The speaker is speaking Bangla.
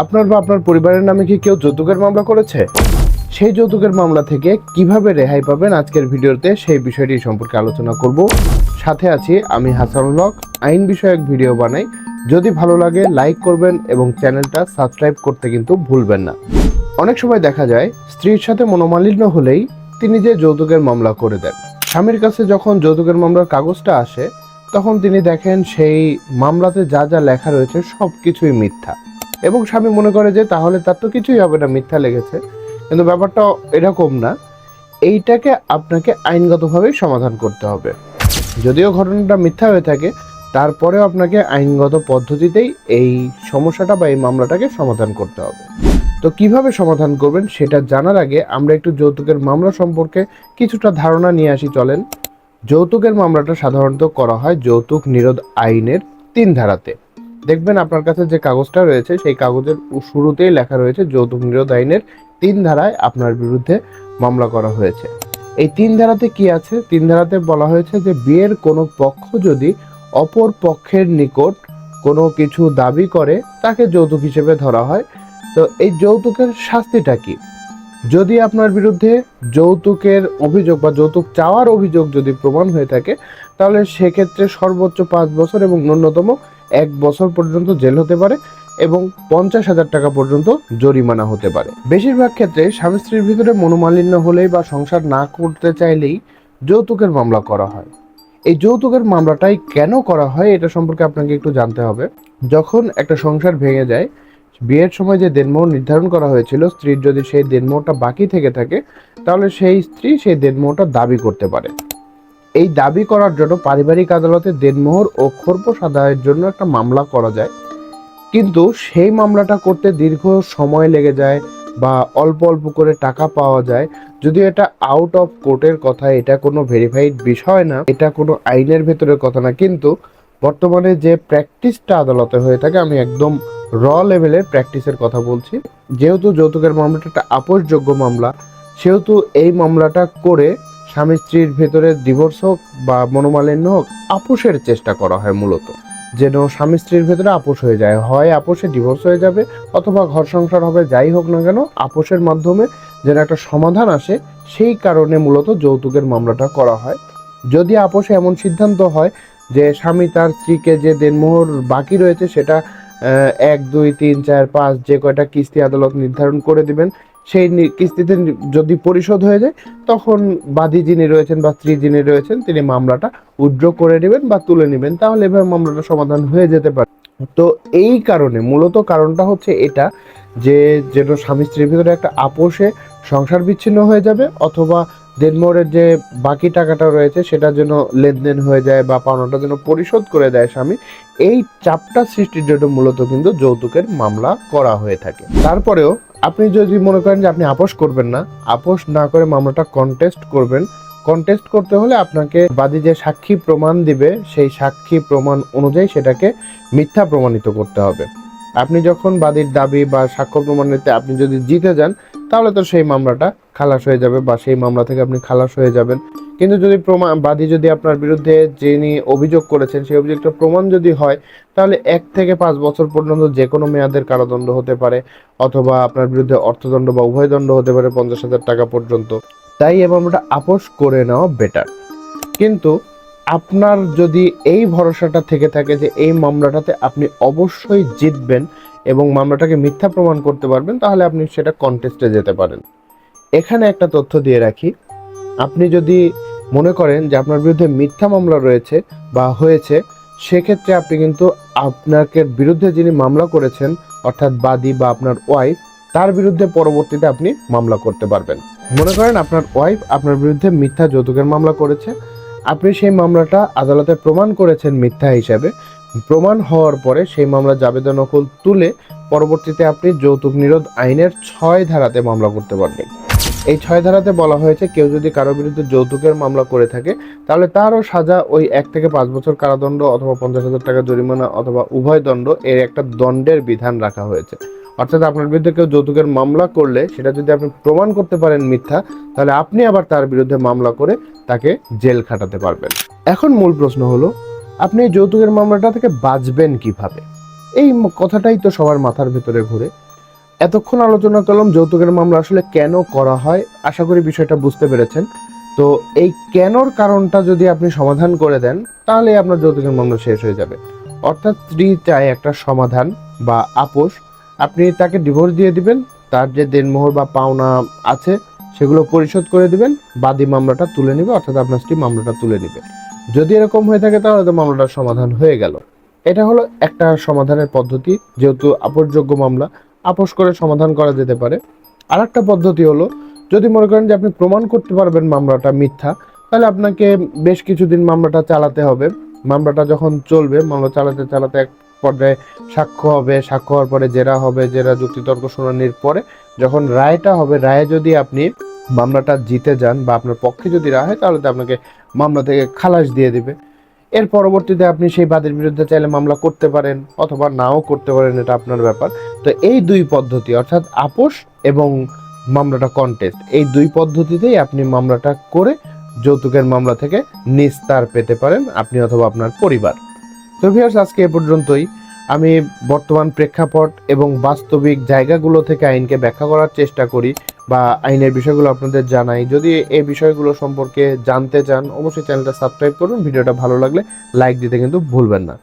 আপনার বা আপনার পরিবারের নামে কি কেউ যৌতুকের মামলা করেছে? সেই যৌতুকের মামলা থেকে কীভাবে রেহাই পাবেন আজকের ভিডিওতে সেই বিষয়টি সম্পর্কে আলোচনা করব। সাথে আছি আমি হাসানুল হক, আইন বিষয়ক ভিডিও বানাই। যদি ভালো লাগে, লাইক করবেন এবং চ্যানেলটা সাবস্ক্রাইব করতে কিন্তু ভুলবেন না। অনেক সময় দেখা যায়, স্ত্রীর সাথে মনোমালিন্য হলেই তিনি যে যৌতুকের মামলা করে দেন। স্বামীর কাছে যখন যৌতুকের মামলার কাগজটা আসে, তখন তিনি দেখেন সেই মামলাতে যা যা লেখা রয়েছে সব কিছুই মিথ্যা। এবং স্বামী মনে করে যে তাহলে তার তো কিছুই হবে না, মিথ্যা লেগেছে। কিন্তু ব্যাপারটা এরকম না, এইটাকে আপনাকে আইনগতভাবেই সমাধান করতে হবে। যদিও ঘটনাটা মিথ্যা হয়ে থাকে, তারপরেও আপনাকে আইনগত পদ্ধতিতেই এই সমস্যাটা বা এই মামলাটাকে সমাধান করতে হবে। তো কীভাবে সমাধান করবেন সেটা জানার আগে আমরা একটু যৌতুকের মামলা সম্পর্কে কিছুটা ধারণা নিয়ে আসি, চলেন। যৌতুকের মামলাটা সাধারণত করা হয় যৌতুক নিরোধ আইনের তিন ধারাতে। দেখবেন আপনার কাছে যে কাগজটা রয়েছে, সেই কাগজের শুরুতেই লেখা রয়েছে যৌতুক নিরোধ আইনের তিন ধারায় আপনার বিরুদ্ধে মামলা করা হয়েছে। এই তিন ধারাতে কি আছে? তিন ধারাতে বলা হয়েছে যে বিয়ের কোনো পক্ষ যদি অপর পক্ষের নিকট কোনো কিছু দাবি করে, তাকে যৌতুক হিসেবে ধরা হয়। তো এই যৌতুকের শাস্তিটা কি? যদি আপনার বিরুদ্ধে যৌতুকের অভিযোগ বা যৌতুক চাওয়ার অভিযোগ যদি প্রমাণ হয়ে থাকে, তাহলে সেক্ষেত্রে সর্বোচ্চ পাঁচ বছর এবং ন্যূনতম এক বছর পর্যন্ত জেল হতে পারে এবং পঞ্চাশ হাজার টাকা পর্যন্ত জরিমানা হতে পারে। বেশিরভাগ ক্ষেত্রে স্বামী স্ত্রীর ভিতরে মনোমালিন্য হলেই বা সংসার না করতে চাইলেই যৌতুকের মামলা করা হয়। এই যৌতুকের মামলাটাই কেন করা হয় এটা সম্পর্কে আপনাকে একটু জানতে হবে। যখন একটা সংসার ভেঙে যায়, বিয়ের সময় যে দেনমোহর নির্ধারণ করা হয়েছিল, স্ত্রীর যদি সেই দেনমোহরটা বাকি থেকে থাকে, তাহলে সেই স্ত্রী সেই দেনমোহরটা দাবি করতে পারে। এই দাবি করার জন্য পারিবারিক আদালতে দেনমোহর ও খোরপোশ আদায়ের জন্য একটা মামলা করা যায়। কিন্তু সেই মামলাটা করতে দীর্ঘ সময় লেগে যায় বা অল্প অল্প করে টাকা পাওয়া যায়। যদি এটা আউট অফ কোর্টের কথা, এটা কোনো ভেরিফাইড বিষয় না, এটা কোনো আইনের ভেতরের কথা না। কিন্তু বর্তমানে যে প্র্যাকটিসটা আদালতে হয়ে থাকে, আমি একদম র লেভেলের প্র্যাকটিসের কথা বলছি। যেহেতু যৌতুকের মামলাটা একটা আপোষযোগ্য মামলা, সেহেতু এই মামলাটা করে স্বামী স্ত্রীর ভেতরে ডিভোর্স হোক বা মনোমালিন্য হোক, আপোষের চেষ্টা করা হয় মূলত। যেন স্বামী স্ত্রীর ভেতরে আপোষ হয়ে যায়। হয় আপোষে ডিভোর্স হয়ে যাবে, অথবা ঘর সংসার হবে যাই হোক না কেন, আপোষের মাধ্যমে যেন একটা সমাধান আসে, সেই কারণে মূলত যৌতুকের মামলাটা করা হয়। যদি আপোষে এমন সিদ্ধান্ত হয় যে স্বামী তার স্ত্রীকে যে দেনমোহর বাকি রয়েছে, সেটা এক, দুই, তিন, চার, পাঁচ, যে কয়টা কিস্তি আদালত নির্ধারণ করে দিবেন সেই কিস্তিতে যদি পরিশোধ হয়ে যায়, তখন বাদী যিনি রয়েছেন বা স্ত্রী যিনি রয়েছেন, তিনি মামলাটা উইথড্র করে নেবেন বা তুলে নেবেন। তাহলে এভাবে মামলাটা সমাধান হয়ে যেতে পারে। তো এই কারণে, মূলত কারণটা হচ্ছে এটা যে, যেন স্বামী স্ত্রীর ভিতরে একটা আপোষে সংসার বিচ্ছিন্ন হয়ে যাবে, অথবা দেনমোহরের যে বাকি টাকাটা রয়েছে, সেটা যেন লেনদেন হয়ে যায় বা পাওনাটা যেন পরিশোধ করে দেয় স্বামী, এই চাপটা সৃষ্টির জন্য মূলত কিন্তু যৌতুকের মামলা করা হয়ে থাকে। তারপরেও আপনি যদি মনে করেন যে আপনি আপোষ করবেন না, আপোষ না করে মামলাটা কন্টেস্ট করবেন কন্টেস্ট করতে হলে আপনাকে বাদী যে সাক্ষী প্রমাণ দিবে, সেই সাক্ষী প্রমাণ অনুযায়ী সেটাকে মিথ্যা প্রমাণিত করতে হবে। আপনি যখন বাদীর দাবি বা সাক্ষ্য প্রমাণিতে আপনি যদি জিতে যান, তাহলে তো সেই মামলাটা খালাস হয়ে যাবে বা সেই মামলা থেকে আপনি খালাস হয়ে যাবেন। কিন্তু যদি প্রমাণ বাদী যদি আপনার বিরুদ্ধে যিনি অভিযোগ করেছেন, সেই অভিযোগটা প্রমাণ যদি হয়, তাহলে এক থেকে পাঁচ বছর পর্যন্ত যে কোনো মেয়াদের কারাদণ্ড হতে পারে, অথবা আপনার বিরুদ্ধে অর্থদণ্ড বা উভয় দণ্ড হতে পারে পঞ্চাশ হাজার টাকা পর্যন্ত। তাই এই মামলাটা আপোষ করে নেওয়া বেটার কিন্তু আপনার যদি এই ভরসাটা থেকে থাকে যে এই মামলাটাতে আপনি অবশ্যই জিতবেন এবং মামলাটাকে মিথ্যা প্রমাণ করতে পারবেন, তাহলে আপনি সেটা কন্টেস্টে যেতে পারেন। এখানে একটা তথ্য দিয়ে রাখি। আপনি যদি মনে করেন যে আপনার বিরুদ্ধে মিথ্যা মামলা রয়েছে বা হয়েছে, সেক্ষেত্রে আপনি কিন্তু আপনাকে বিরুদ্ধে যিনি মামলা করেছেন, অর্থাৎ বাদী বা আপনার ওয়াইফ তার বিরুদ্ধে পরবর্তীতে আপনি মামলা করতে পারবেন। মনে করেন আপনার ওয়াইফ আপনার বিরুদ্ধে মিথ্যা যৌতুকের মামলা করেছে, আপনি সেই মামলাটা আদালতে প্রমাণ করেছেন মিথ্যা হিসাবে। প্রমাণ হওয়ার পরে সেই মামলা জাবেদা নকল তুলে পরবর্তীতে আপনি যৌতুক নিরোধ আইনের ছয় ধারাতে মামলা করতে পারবেন। এই ছয় ধারাতে বলা হয়েছে, কেউ যদি কারও বিরুদ্ধে যৌতুকের মামলা করে থাকে, তাহলে তারও সাজা ওই এক থেকে পাঁচ বছর কারাদণ্ড অথবা পঞ্চাশ হাজার টাকা জরিমানা অথবা উভয় দণ্ড এর একটা দণ্ডের বিধান রাখা হয়েছে। অর্থাৎ আপনার বিরুদ্ধে কেউ যৌতুকের মামলা করলে, সেটা যদি আপনি প্রমাণ করতে পারেন মিথ্যা, তাহলে আপনি আবার তার বিরুদ্ধে মামলা করে তাকে জেল খাটাতে পারবেন। এখন মূল প্রশ্ন হলো, আপনি এই যৌতুকের মামলাটা থেকে বাঁচবেন কীভাবে? এই কথাটাই তো সবার মাথার ভেতরে ঘুরে। এতক্ষণ আলোচনা করলাম যৌতুকের মামলা আসলে কেন করা হয়, আশা করি বিষয়টা বুঝতে পেরেছেন। তো এই কেনর কারণটা যদি আপনি সমাধান করে দেন তাহলে আপনার যৌতুকের মামলা শেষ হয়ে যাবে। অর্থাৎ স্ত্রী চায় একটা সমাধান বা আপোষ। আপনি তাকে ডিভোর্স দিয়ে দিবেন, তার যে দেনমোহর বা পাওনা আছে, সেগুলো পরিশোধ করে দিবেন, বাদী মামলাটা তুলে নেবে, অর্থাৎ আপনার স্ত্রী মামলাটা তুলে নেবে। যদি এরকম হয়ে থাকে তাহলে তো মামলাটার সমাধান হয়ে গেল। এটা হলো একটা সমাধানের পদ্ধতি, যেহেতু আপোষযোগ্য মামলা আপোষ করে সমাধান করা যেতে পারে। আর একটা পদ্ধতি হলো, যদি মনে করেন যে আপনি প্রমাণ করতে পারবেন মামলাটা মিথ্যা, তাহলে আপনাকে বেশ কিছুদিন মামলাটা চালাতে হবে। মামলাটা যখন চলবে, মামলা চালাতে চালাতে এক পর্যায়ে সাক্ষ্য হবে, সাক্ষ্য হওয়ার পরে জেরা হবে, জেরা যুক্তিতর্ক শুনানির পরে যখন রায়টা হবে, রায়ে যদি আপনি মামলাটা জিতে যান বা আপনার পক্ষে যদি রায় হয়, তাহলে তো আপনাকে মামলা থেকে খালাস দিয়ে দিবে। এর পরবর্তীতে আপনি সেই বাদের বিরুদ্ধে চাইলে মামলা করতে পারেন অথবা নাও করতে পারেন, এটা আপনার ব্যাপার। তো এই দুই পদ্ধতি, অর্থাৎ আপোষ এবং মামলাটা কন্টেস্ট এই দুই পদ্ধতিতেই আপনি মামলাটা করে যৌতুকের মামলা থেকে নিস্তার পেতে পারেন, আপনি অথবা আপনার পরিবার। তো ভিয়ার্স আজকে এ পর্যন্তই। আমি বর্তমান প্রেক্ষাপট এবং বাস্তবিক জায়গাগুলো থেকে আইনকে ব্যাখ্যা করার চেষ্টা করি বা আইনের বিষয়গুলো আপনাদের জানাই। যদি এই বিষয়গুলো সম্পর্কে জানতে চান, অবশ্যই চ্যানেলটা সাবস্ক্রাইব করুন। ভিডিওটা ভালো লাগলে লাইক দিতে কিন্তু ভুলবেন না।